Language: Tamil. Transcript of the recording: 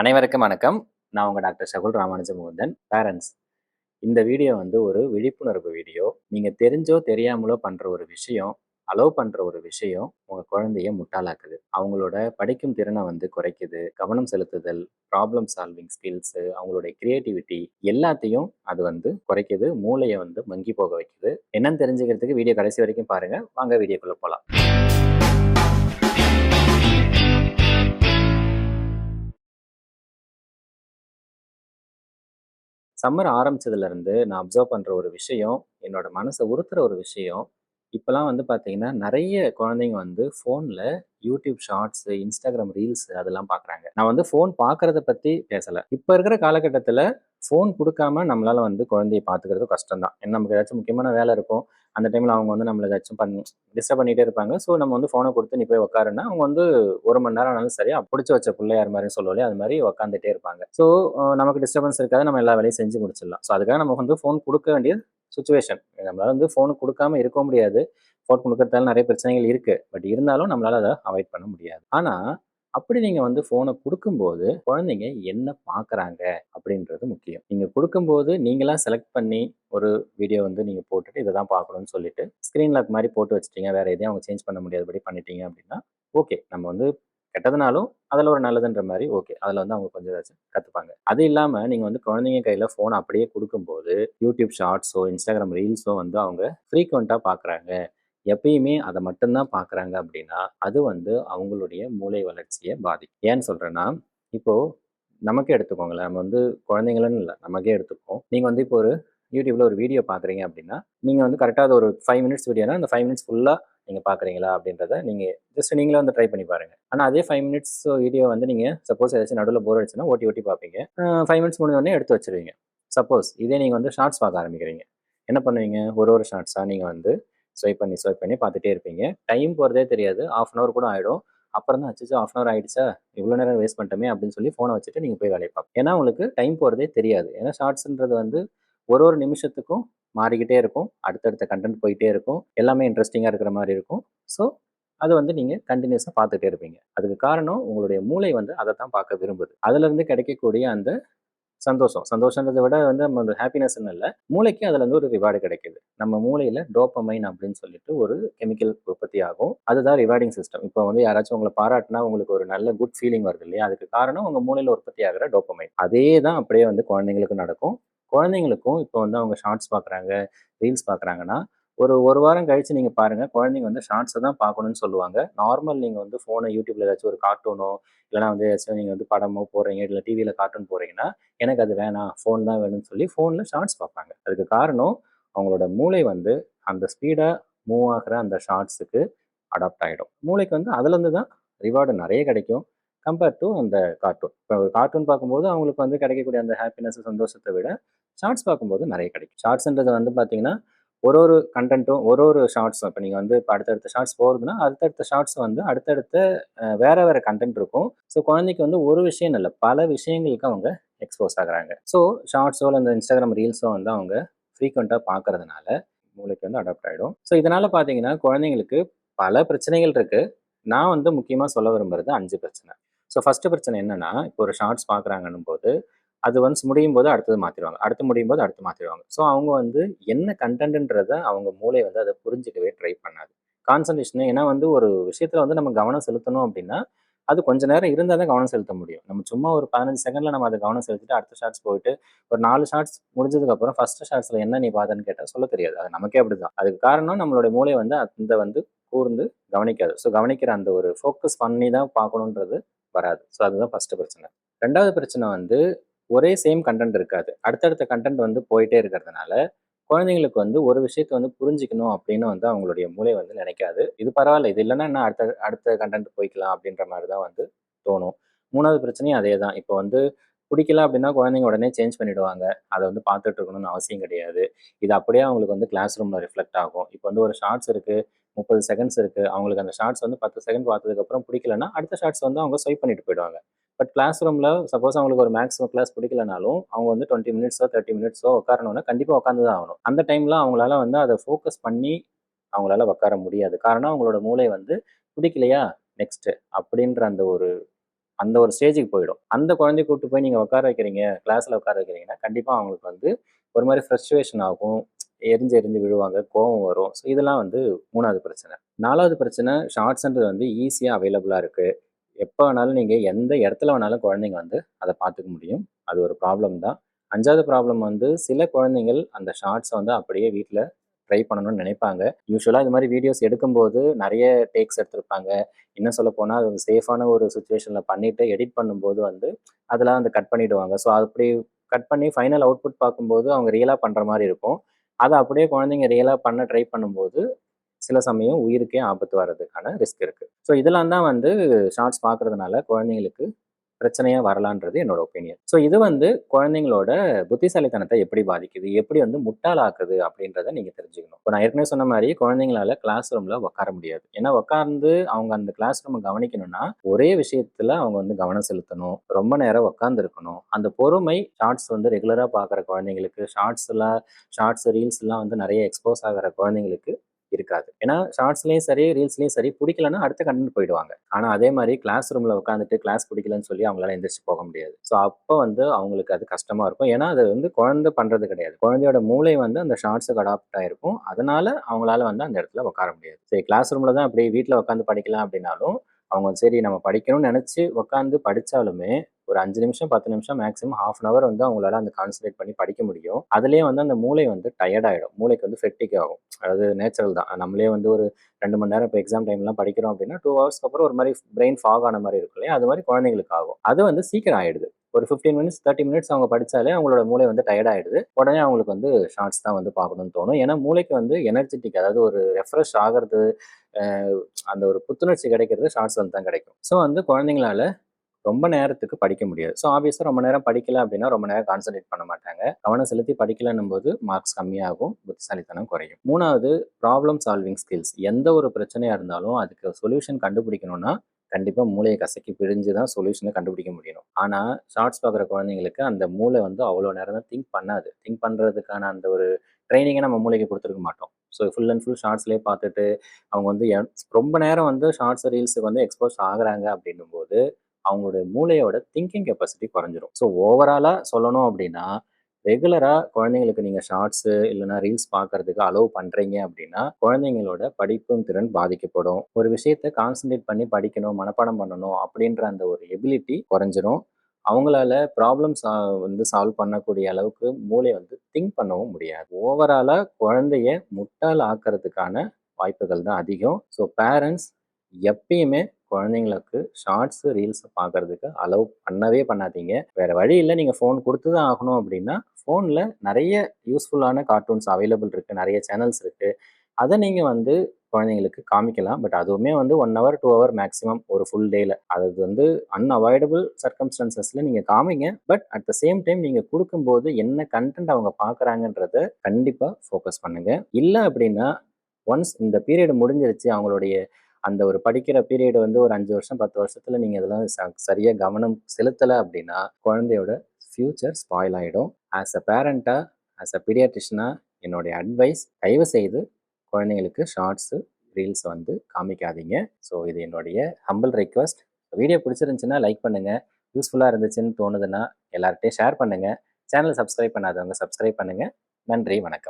அனைவருக்கும் வணக்கம். நான் உங்கள் டாக்டர் சகுல் ராமானுஜ முகுந்தன் பேரண்ட்ஸ். இந்த வீடியோ வந்து ஒரு விழிப்புணர்வு வீடியோ. நீங்கள் தெரிஞ்சோ தெரியாமலோ பண்ணுற ஒரு விஷயம் அலோவ் பண்ணுற ஒரு விஷயம் உங்கள் குழந்தைய முட்டாளாக்குது. அவங்களோட படிக்கும் திறனை வந்து குறைக்குது. கவனம் செலுத்துதல் ப்ராப்ளம் சால்விங் ஸ்கில்ஸு அவங்களுடைய கிரியேட்டிவிட்டி எல்லாத்தையும் அது வந்து குறைக்குது. மூளையை வந்து மங்கி போக வைக்குது. என்னன்னு தெரிஞ்சுக்கிறதுக்கு வீடியோ கடைசி வரைக்கும் பாருங்கள் வாங்க வீடியோக்குள்ளே போகலாம் சம்மர் ஆரம்பிச்சதுலேருந்து நான் அப்சர்வ் பண்ணுற ஒரு விஷயம் என்னோட மனசை உறுத்துற ஒரு விஷயம் இப்போலாம் வந்து பார்த்தீங்கன்னா நிறைய குழந்தைங்க வந்து ஃபோனில் யூடியூப் ஷார்ட்ஸு இன்ஸ்டாகிராம் ரீல்ஸ் அதெல்லாம் பார்க்குறாங்க நான் வந்து ஃபோன் பார்க்குறத பற்றி பேசலை. இப்போ இருக்கிற காலகட்டத்தில் ஃபோன் கொடுக்காம நம்மளால் வந்து குழந்தைய பார்த்துக்கிறது கஷ்டம் தான் ஏன்னா நமக்கு ஏதாச்சும் முக்கியமான வேலை இருக்கும். அந்த டைமில் அவங்க வந்து நம்மளை ஏதாச்சும் பண்ணி டிஸ்டர்ப் பண்ணிகிட்டே இருப்பாங்க. ஸோ நம்ம வந்து ஃபோனை கொடுத்து நீ போய் உட்காருன்னா அவங்க வந்து ஒரு மணி நேரம் ஆனாலும் சரியா பிடிச்சி வச்ச பிள்ளையார் மாதிரி சொல்லுவோம் அது மாதிரி உட்காந்துட்டே இருப்பாங்க. ஸோ நமக்கு டிஸ்டர்பன்ஸ் இருக்காது. நம்ம எல்லா வேலையும் செஞ்சு முடிச்சிடலாம். ஸோ அதுக்காக நம்ம வந்து ஃபோன் கொடுக்க வேண்டிய சுச்சுவேஷன் நம்மளால் வந்து ஃபோன் கொடுக்காம இருக்க முடியாது. ஃபோன் கொடுக்கறதால நிறைய பிரச்சனைகள் இருக்குது பட் இருந்தாலும் நம்மளால் அதை அவாய்ட் பண்ண முடியாது. ஆனால் அப்படி நீங்கள் வந்து ஃபோனை கொடுக்கும்போது குழந்தைங்க என்ன பார்க்குறாங்க அப்படின்றது முக்கியம். நீங்கள் கொடுக்கும்போது நீங்களாம் செலக்ட் பண்ணி ஒரு வீடியோ வந்து நீங்கள் போட்டுட்டு இதை தான் பார்க்கணும்னு சொல்லிட்டு ஸ்க்ரீன் லாக் மாதிரி போட்டு வச்சிட்டீங்க. வேறு எதையும் அவங்க சேஞ்ச் பண்ண முடியாதபடி பண்ணிட்டீங்க அப்படின்னா ஓகே. நம்ம வந்து கெட்டதுனாலும் அதில் ஒரு நல்லதுன்ற மாதிரி ஓகே. அதில் வந்து அவங்க கொஞ்சம் ஏதாச்சும் கற்றுப்பாங்க அது இல்லாமல் நீங்கள் வந்து குழந்தைங்க கையில் ஃபோன் அப்படியே கொடுக்கும்போது யூடியூப் ஷார்ட்ஸோ இன்ஸ்டாகிராம் ரீல்ஸோ வந்து அவங்க ஃப்ரீக்வெண்ட்டாக பார்க்குறாங்க எப்பயுமே அதை மட்டும்தான் பார்க்குறாங்க அப்படின்னா அது வந்து அவங்களுடைய மூளை வளர்ச்சியை பாதிக்கும். ஏன்னு சொல்கிறேன்னா இப்போது நமக்கே எடுத்துக்கோங்களேன். நம்ம வந்து குழந்தைங்களுன்னு இல்லை நமக்கே எடுத்துப்போம். நீங்கள் வந்து இப்போ ஒரு யூடியூப்ல ஒரு வீடியோ பார்க்குறீங்க அப்படின்னா நீங்கள் வந்து கரெக்டாக ஒரு ஃபைவ் மினிட்ஸ் வீடியோனா அந்த ஃபைவ் மினிட்ஸ் ஃபுல்லாக நீங்கள் பார்க்குறீங்களா அப்படின்றத நீங்கள் ஜஸ்ட் நீங்களே வந்து ட்ரை பண்ணி பாருங்கள் ஆனால் அதே ஃபைவ் மினிட்ஸ் வீடியோ வந்து நீங்கள் சப்போஸ் ஏதாச்சும் நடுவில் போர் அடிச்சுன்னா ஓட்டி ஓட்டி பார்ப்பீங்க ஃபைவ் மினிட்ஸ் முடிஞ்சோடனே எடுத்து வச்சிருவீங்க. சப்போஸ் இதே நீங்கள் வந்து ஷார்ட்ஸ் பார்க்க ஆரம்பிக்கிறீங்க. என்ன பண்ணுவீங்க? ஒரு ஒரு ஷார்ட்ஸாக நீங்கள் வந்து ஸ்வைப் பண்ணி ஸ்வைப் பண்ணி பார்த்துட்டே இருப்பீங்க. டைம் போகிறதே தெரியாது. ஆஃப் அன் ஹவர் கூட ஆகிடும் அப்புறம் தான் அச்சு ஆஃப் அன் ஹவர் ஆயிடுச்சா? இவ்வளோ நேரம் வேஸ்ட் பண்ணிட்டோமே அப்படின்னு சொல்லி ஃபோனை வச்சுட்டு நீங்கள் போய் வேலையை பார்ப்போம் ஏன்னா உங்களுக்கு டைம் போகிறதே தெரியாது. ஏன்னா ஷார்ட்ஸ்ன்றது வந்து ஒரு ஒரு நிமிஷத்துக்கும் மாறிக்கிட்டே இருக்கும். அடுத்தடுத்த கண்டென்ட் போயிட்டே இருக்கும். எல்லாமே இன்ட்ரெஸ்டிங்காக இருக்கிற மாதிரி இருக்கும். ஸோ அது வந்து நீங்கள் கண்டினியூஸாக பார்த்துட்டே இருப்பீங்க. அதுக்கு காரணம் உங்களுடைய மூளை வந்து அதை தான் பார்க்க விரும்புது. அதுலேருந்து கிடைக்கக்கூடிய அந்த சந்தோஷம். சந்தோஷன்றதை விட வந்து நம்ம ஒரு ஹாப்பினஸ்ன்னு இல்லை மூளைக்கு அதில் வந்து ஒரு ரிவார்டு கிடைக்குது. நம்ம மூளையில் டோப்பமைன் அப்படின்னு சொல்லிட்டு ஒரு கெமிக்கல் உற்பத்தி ஆகும். அதுதான் ரிவார்டிங் சிஸ்டம் இப்போ வந்து யாராச்சும் உங்களை பாராட்டினா உங்களுக்கு ஒரு நல்ல குட் ஃபீலிங் வருது இல்லையா? அதுக்கு காரணம் உங்கள் மூளையில் உற்பத்தி ஆகிற டோப்பமைன் அதே தான் அப்படியே வந்து குழந்தைங்களுக்கு நடக்கும். குழந்தைங்களுக்கும் இப்போ வந்து அவங்க ஷார்ட்ஸ் பார்க்குறாங்க ரீல்ஸ் பார்க்குறாங்கன்னா ஒரு ஒரு வாரம் கழித்து நீங்கள் பாருங்கள் குழந்தைங்க வந்து ஷார்ட்ஸை தான் பார்க்கணும்னு சொல்லுவாங்க. நார்மல் நீங்கள் வந்து ஃபோனை யூடியூப்ல ஏதாச்சும் ஒரு கார்ட்டூனோ இல்லைனா வந்து ஏதாச்சும் நீங்கள் வந்து படமோ போடுறீங்க இல்லை டிவியில் கார்ட்டூன் போகிறீங்கன்னா எனக்கு அது வேணாம். ஃபோன் தான் வேணும்னு சொல்லி ஃபோனில் ஷார்ட்ஸ் பார்ப்பாங்க. அதுக்கு காரணம் அவங்களோட மூளை வந்து அந்த ஸ்பீடாக மூவ் ஆகிற அந்த ஷார்ட்ஸுக்கு அடாப்ட் ஆகிடும் மூளைக்கு வந்து அதுலேருந்து தான் ரிவார்டு நிறைய கிடைக்கும் கம்பேர் டு அந்த கார்ட்டூன் இப்போ ஒரு கார்ட்டூன் பார்க்கும்போது அவங்களுக்கு வந்து கிடைக்கக்கூடிய அந்த ஹாப்பினஸ் சந்தோஷத்தை விட ஷார்ட்ஸ் பார்க்கும்போது நிறைய கிடைக்கும். ஷார்ட்ஸ்ன்றது வந்து பார்த்தீங்கன்னா ஒரு ஒரு கண்டென்ட்டும் ஒரு ஒரு ஷார்ட்ஸும் இப்போ நீங்கள் வந்து இப்போ அடுத்தடுத்த ஷார்ட்ஸ் போகிறதுனா அடுத்தடுத்த ஷார்ட்ஸ் வந்து அடுத்தடுத்த வேற வேற கண்டென்ட் இருக்கும். ஸோ குழந்தைக்கு வந்து ஒரு விஷயம் இல்லை பல விஷயங்களுக்கு அவங்க எக்ஸ்போஸ் ஆகுறாங்க. ஸோ ஷார்ட்ஸோ இல்லை இந்த இன்ஸ்டாகிராம் ரீல்ஸோ வந்து அவங்க ஃப்ரீக்வெண்ட்டாக பார்க்கறதுனால மூளைக்கு வந்து அடாப்ட் ஆகிடும் ஸோ இதனால் பார்த்தீங்கன்னா குழந்தைங்களுக்கு பல பிரச்சனைகள் இருக்குது நான் வந்து முக்கியமாக சொல்ல விரும்புறது அஞ்சு பிரச்சனை. ஸோ ஃபஸ்ட்டு பிரச்சனை என்னென்னா இப்போ ஒரு ஷார்ட்ஸ் பார்க்குறாங்கன்னும் போது அது ஒன்ஸ் முடியும் போது அடுத்தது மாற்றிடுவாங்க அடுத்து முடியும் போது அடுத்து மாற்றிடுவாங்க ஸோ அவங்க வந்து என்ன கண்டென்ட்ன்றத அவங்க மூளை வந்து அதை புரிஞ்சுக்கவே ட்ரை பண்ணாது. கான்சன்ட்ரேஷன் ஏன்னா வந்து ஒரு விஷயத்தில் வந்து நம்ம கவனம் செலுத்தணும் அப்படின்னா அது கொஞ்ச நேரம் இருந்தால் தான் கவனம் செலுத்த முடியும். நம்ம சும்மா ஒரு பதினஞ்சு செகண்டில் நம்ம அதை கவனம் செலுத்திட்டு அடுத்த ஷார்ட்ஸ் போயிட்டு ஒரு நாலு ஷார்ட்ஸ் முடிஞ்சதுக்கப்புறம் ஃபர்ஸ்ட் ஷார்ட்ஸில் என்ன நீ பார்த்தேன்னு கேட்டால் சொல்ல தெரியாது. அது நமக்கே அப்படி தான் அதுக்கு காரணம் நம்மளுடைய மூளை வந்து அந்த வந்து கூர்ந்து கவனிக்காது. ஸோ கவனிக்கிற அந்த ஒரு ஃபோக்கஸ் பண்ணி தான் பார்க்கணுன்றது வராது. ஸோ அதுதான் ஃபஸ்ட்டு பிரச்சனை. ரெண்டாவது பிரச்சனை வந்து ஒரே சேம் கண்டென்ட் இருக்காது. அடுத்தடுத்த கண்டென்ட் வந்து போயிட்டே இருக்கிறதுனால குழந்தைங்களுக்கு வந்து ஒரு விஷயத்த வந்து புரிஞ்சிக்கணும் அப்படின்னு வந்து அவங்களுடைய மூளை வந்து நினைக்காது. இது பரவாயில்ல இது இல்லைன்னா என்ன அடுத்த அடுத்த கண்டென்ட் போய்க்கலாம் அப்படின்ற மாதிரி தான் வந்து தோணும். மூணாவது பிரச்சனையும் அதே தான் இப்போ வந்து பிடிக்கல அப்படின்னா குழந்தைங்க உடனே சேஞ்ச் பண்ணிடுவாங்க. அதை வந்து பார்த்துட்டு இருக்கணும்னு அவசியம் கிடையாது. இது அப்படியே அவங்களுக்கு வந்து கிளாஸ் ரூமில் ரிஃப்ளெக்ட் ஆகும். இப்போ வந்து ஒரு ஷார்ட்ஸ் இருக்குது முப்பது செகண்ட்ஸ் இருக்குது அவங்களுக்கு அந்த ஷார்ட்ஸ் வந்து பத்து செகண்ட் பார்த்ததுக்கப்புறம் பிடிக்கலன்னா அடுத்த ஷார்ட்ஸ் வந்து அவங்க ஸ்வைப் பண்ணிட்டு போயிடுவாங்க. பட் கிளாஸ் ரூமில் சப்போஸ் அவங்களுக்கு ஒரு மேக்ஸிமம் கிளாஸ் பிடிக்கலனாலும் அவங்க வந்து டுவெண்ட்டி மினிட்ஸோ தேர்ட்டி மினிட்ஸோ உட்காரணும்னா கண்டிப்பாக உட்காந்து தான் ஆகணும். அந்த டைமில் அவங்களால வந்து அதை ஃபோக்கஸ் பண்ணி அவங்களால உட்கார முடியாது. காரணம் அவங்களோட மூளை வந்து பிடிக்கலையா நெக்ஸ்ட்டு அப்படின்ற அந்த ஒரு அந்த ஒரு ஸ்டேஜுக்கு போயிடும். அந்த குழந்தைய கூப்பிட்டு போய் நீங்கள் உட்கார வைக்கிறீங்க கிளாஸில் உட்கார வைக்கிறீங்கன்னா கண்டிப்பாக அவங்களுக்கு வந்து ஒரு மாதிரி ஃப்ரஸ்ட்ரேஷன் ஆகும். எரிஞ்சு எரிஞ்சு விழுவாங்க கோவம் வரும். ஸோ இதெல்லாம் வந்து மூணாவது பிரச்சனை. நாலாவது பிரச்சனை ஷார்ட்ஸ்ன்றது வந்து ஈஸியாக அவைலபிளாக இருக்குது எப்போ வேணாலும் நீங்கள் எந்த இடத்துல வேணாலும் குழந்தைங்க வந்து அதை பார்த்துக்க முடியும். அது ஒரு ப்ராப்ளம் தான். அஞ்சாவது ப்ராப்ளம் வந்து சில குழந்தைங்கள் அந்த ஷார்ட்ஸை வந்து அப்படியே வீட்டில் ட்ரை பண்ணணும்னு நினைப்பாங்க. யூஸ்வலாக இது மாதிரி வீடியோஸ் எடுக்கும்போது நிறைய டேக்ஸ் எடுத்திருப்பாங்க. இன்னும் சொல்ல போனால் அது சேஃபான ஒரு சுச்சுவேஷனில் பண்ணிவிட்டு எடிட் பண்ணும்போது வந்து அதெல்லாம் வந்து கட் பண்ணிவிடுவாங்க ஸோ அப்படி கட் பண்ணி ஃபைனல் அவுட்புட் பார்க்கும்போது அவங்க ரியலாக பண்ணுற மாதிரி இருக்கும். அதை அப்படியே குழந்தைங்க ரியலாக பண்ண ட்ரை பண்ணும்போது சில சமயம் உயிருக்கே ஆபத்து வர்றதுக்கான ரிஸ்க் இருக்குது ஸோ இதெல்லாம் தான் வந்து ஷார்ட்ஸ் பார்க்குறதுனால குழந்தைங்களுக்கு பிரச்சனையாக வரலான்றது என்னோட ஒப்பீனியன் ஸோ இது வந்து குழந்தைங்களோட புத்திசாலித்தனத்தை எப்படி பாதிக்குது? எப்படி வந்து முட்டாளாக்குது? அப்படின்றத நீங்கள் தெரிஞ்சுக்கணும். இப்போ நான் ஏற்கனவே சொன்ன மாதிரி குழந்தைங்களால கிளாஸ் ரூமில் உட்கார முடியாது. ஏன்னா உட்கார்ந்து அவங்க அந்த கிளாஸ் ரூமை கவனிக்கணும்னா ஒரே விஷயத்தில் அவங்க வந்து கவனம் செலுத்தணும். ரொம்ப நேரம் உட்காந்துருக்கணும் அந்த பொறுமை ஷார்ட்ஸ் வந்து ரெகுலராக பார்க்குற குழந்தைங்களுக்கு ஷார்ட்ஸ்லாம் ஷார்ட்ஸ் ரீல்ஸ்லாம் வந்து நிறைய எக்ஸ்போஸ் ஆகிற குழந்தைங்களுக்கு இருக்காது. ஏன்னா ஷார்ட்ஸ்லேயும் சரி ரீல்ஸ்லேயும் சரி பிடிக்கலன்னா அடுத்த கண்டென்ட் போயிடுவாங்க. ஆனால் அதே மாதிரி கிளாஸ் ரூமில் உட்காந்துட்டு கிளாஸ் பிடிக்கலன்னு சொல்லி அவங்களால எந்திரிச்சு போக முடியாது. ஸோ அப்போ வந்து அவங்களுக்கு அது கஷ்டமாக இருக்கும். ஏன்னா அது வந்து குழந்தை பண்ணுறது கிடையாது. குழந்தையோட மூளை வந்து அந்த ஷார்ட்ஸுக்கு அடாப்ட் ஆகிருக்கும் அதனால அவங்களால வந்து அந்த இடத்துல உட்கார முடியாது. சரி கிளாஸ் ரூமில் தான் அப்படியே வீட்டில் உட்காந்து படிக்கலாம் அப்படின்னாலும் அவங்க சரி நம்ம படிக்கணும்னு நினச்சி உட்காந்து படித்தாலுமே ஒரு அஞ்சு நிமிஷம் பத்து நிமிஷம் மேக்ஸிமம் ஹாஃப் அன் அவர் வந்து அவங்களால அந்த கான்சன்ட்ரேட் பண்ணி படிக்க முடியும். அதுலேயே வந்து அந்த மூளை வந்து டயர்ட் ஆகிடும் மூளைக்கு வந்து ஃபெட்டிக் ஆகும். அதாவது நேச்சுரல் தான். நம்மளே வந்து ஒரு ரெண்டு மணி நேரம் இப்போ எக்ஸாம் டைம்லாம் படிக்கிறோம் அப்படின்னா டூ ஹவர்ஸ்க்கு அப்புறம் ஒரு மாதிரி பிரெயின் ஃபாக் ஆன மாதிரி இருக்கும் இல்லையா? அது மாதிரி குழந்தைங்களுக்கு ஆகும். அது வந்து சீக்கிரம் ஆயிடுது. ஒரு ஃபிஃப்டீன் மினிட்ஸ் தேர்ட்டி மினிட்ஸ் அவங்க படித்தாலே அவங்களோட மூளை வந்து டயர்ட் ஆகிடுது உடனே அவங்களுக்கு வந்து ஷார்ட்ஸ் தான் வந்து பார்க்கணும்னு தோணும். ஏன்னா மூளைக்கு வந்து எனர்ஜெட்டிக் அதாவது ஒரு ரெஃப்ரெஷ் ஆகிறது அந்த ஒரு புத்துணர்ச்சி கிடைக்கிறது ஷார்ட்ஸ் வந்து தான் கிடைக்கும். ஸோ வந்து குழந்தைங்களால ரொம்ப நேரத்துக்கு படிக்க முடியாது. ஸோ ஆப்வியஸாக ரொம்ப நேரம் படிக்கல அப்படின்னா ரொம்ப நேரம் கான்சன்ட்ரேட் பண்ண மாட்டாங்க. கவனம் செலுத்தி படிக்கலன்னும் போது மார்க்ஸ் கம்மியாகும் புத்திசாலித்தனம் குறையும். மூணாவது ப்ராப்ளம் சால்விங் ஸ்கில்ஸ் எந்த ஒரு பிரச்சனையாக இருந்தாலும் அதுக்கு சொல்யூஷன் கண்டுபிடிக்கணும்னா கண்டிப்பாக மூளையை கசக்கி பிரிஞ்சு தான் சொல்யூஷனை கண்டுபிடிக்க முடியும் ஆனால் ஷார்ட்ஸ் பார்க்குற குழந்தைங்களுக்கு அந்த மூளை வந்து அவ்வளோ நேரம் தான் திங்க் பண்ணாது. திங்க் பண்ணுறதுக்கான அந்த ஒரு ட்ரைனிங்கை நம்ம மூளைக்கு கொடுத்துருக்க மாட்டோம். ஸோ ஃபுல் அண்ட் ஃபுல் ஷார்ட்ஸ்லேயே பார்த்துட்டு அவங்க வந்து ரொம்ப நேரம் வந்து ஷார்ட்ஸ் ரீல்ஸுக்கு வந்து எக்ஸ்போஸ் ஆகுறாங்க அப்படின்னும் போது அவங்களுடைய மூளையோட திங்கிங் கெப்பாசிட்டி குறைஞ்சிரும். ஸோ ஓவராலாக சொல்லணும் அப்படின்னா ரெகுலராக குழந்தைங்களுக்கு நீங்கள் ஷார்ட்ஸு இல்லைனா ரீல்ஸ் பார்க்கறதுக்கு அலோவ் பண்ணுறீங்க அப்படின்னா குழந்தைங்களோட படிப்பும் திறன் பாதிக்கப்படும். ஒரு விஷயத்த கான்சன்ட்ரேட் பண்ணி படிக்கணும் மனப்பாடம் பண்ணணும் அப்படின்ற அந்த ஒரு எபிலிட்டி குறைஞ்சிரும். அவங்களால ப்ராப்ளம்ஸ் வந்து சால்வ் பண்ணக்கூடிய அளவுக்கு மூளை வந்து திங்க் பண்ணவும் முடியாது. ஓவராலாக குழந்தைய முட்டால் ஆக்கிறதுக்கான வாய்ப்புகள் தான் அதிகம். ஸோ பேரண்ட்ஸ் எப்பயுமே குழந்தைங்களுக்கு ஷார்ட்ஸ் ரீல்ஸ் பார்க்கறதுக்கு அலோவ் பண்ணவே பண்ணாதீங்க. வேற வழி இல்லை நீங்கள் ஃபோன் கொடுத்து தான் ஆகணும் அப்படின்னா ஃபோனில் நிறைய யூஸ்ஃபுல்லான கார்ட்டூன்ஸ் அவைலபிள் இருக்குது நிறைய சேனல்ஸ் இருக்குது அதை நீங்கள் வந்து குழந்தைங்களுக்கு காமிக்கலாம். பட் அதுவுமே வந்து one hour two hour maximum ஒரு ஃபுல் டேல அது வந்து அன்அவாய்டபுள் சர்க்கம்ஸ்டன்சஸில் நீங்கள் காமிங்க. But at the same time நீங்கள் கொடுக்கும்போது என்ன கண்டென்ட் அவங்க பார்க்குறாங்கன்றத கண்டிப்பாக ஃபோக்கஸ் பண்ணுங்க. இல்லை அப்படின்னா ஒன்ஸ் இந்த பீரியட் முடிஞ்சிருச்சு அவங்களுடைய அந்த ஒரு படிக்கிற பீரியட் வந்து ஒரு அஞ்சு வருஷம் பத்து வருஷத்துல நீங்க இதெல்லாம் சரியா கவனம் செலுத்தலை அப்படின்னா குழந்தையோட ஃபியூச்சர் ஸ்பாயில் ஆகிடும் ஆஸ் அ பேரண்டா ஆஸ் அ பீடியாட்ரிஷனா என்னுடைய அட்வைஸ் தயவு செய்து குழந்தைங்களுக்கு ஷார்ட்ஸு ரீல்ஸ் வந்து காமிக்காதீங்க. ஸோ இது என்னுடைய ஹம்பிள் ரெக்வஸ்ட் வீடியோ பிடிச்சிருந்துச்சுன்னா லைக் பண்ணுங்கள் யூஸ்ஃபுல்லாக இருந்துச்சுன்னு தோணுதுன்னா எல்லார்கிட்டையும் ஷேர் பண்ணுங்கள் சேனல் சப்ஸ்கிரைப் பண்ணாதவங்க சப்ஸ்கிரைப் பண்ணுங்கள் நன்றி வணக்கம்.